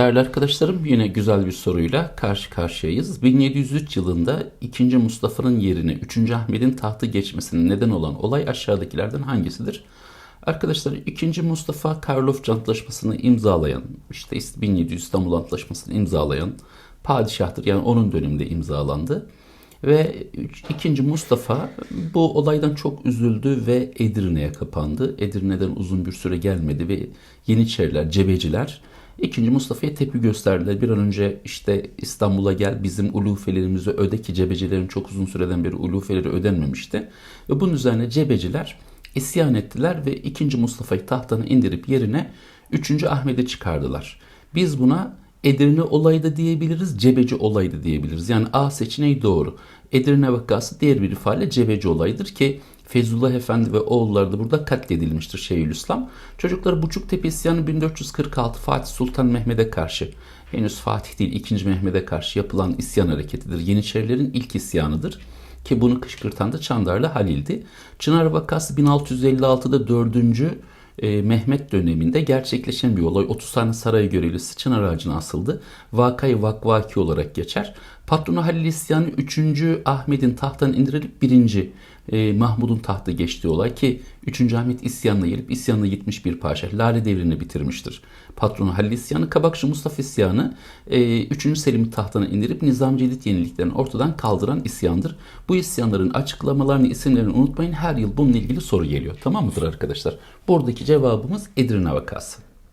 Değerli arkadaşlarım yine güzel bir soruyla karşı karşıyayız. 1703 yılında 2. Mustafa'nın yerine 3. Ahmet'in tahtı geçmesine neden olan olay aşağıdakilerden hangisidir? Arkadaşlar 2. Mustafa Karlofça Antlaşması'nı imzalayan, işte 1700 İstanbul Antlaşması'nı imzalayan padişahtır. Yani onun döneminde imzalandı. Ve 2. Mustafa bu olaydan çok üzüldü ve Edirne'ye kapandı. Edirne'den uzun bir süre gelmedi ve Yeniçeriler, Cebeciler İkinci Mustafa'ya tepki gösterdiler. Bir an önce işte İstanbul'a gel bizim ulufelerimizi öde ki cebecilerin çok uzun süreden beri ulufeleri ödenmemişti. Ve bunun üzerine cebeciler isyan ettiler ve 2. Mustafa'yı tahttan indirip yerine 3. Ahmet'i çıkardılar. Biz buna Edirne olayı da diyebiliriz, Cebeci olayı da diyebiliriz. Yani A seçeneği doğru. Edirne vakası diğer bir ifadeyle Cebeci olayıdır ki Feyzullah Efendi ve oğulları da burada katledilmiştir Şeyhülislam. Çocukları Buçuktepe isyanı 1446 Fatih Sultan Mehmet'e karşı henüz Fatih değil 2. Mehmet'e karşı yapılan isyan hareketidir. Yeniçerilerin ilk isyanıdır ki bunu kışkırtan da Çandarlı Halil'di. Çınar vakası 1656'da 4. e, Mehmet döneminde gerçekleşen bir olay. 30 tane saray görevlisi çınar ağacına asıldı. Vakayı vakvaki olarak geçer. Patronu Halil isyanı 3. Ahmet'in tahttan indirilip 1. E, Mahmud'un tahta geçtiği olay ki 3. Ahmet isyanla gelip isyanla gitmiş bir paşa. Lale devrini bitirmiştir. Patronu Halil isyanı, Kabakçı Mustafa isyanı e, 3. Selim'i tahtına indirip Nizam Cedid yeniliklerini ortadan kaldıran isyandır. Bu isyanların açıklamalarını, isimlerini unutmayın. Her yıl bununla ilgili soru geliyor. Tamam mıdır arkadaşlar? Buradaki cevabımız Edirne vakası.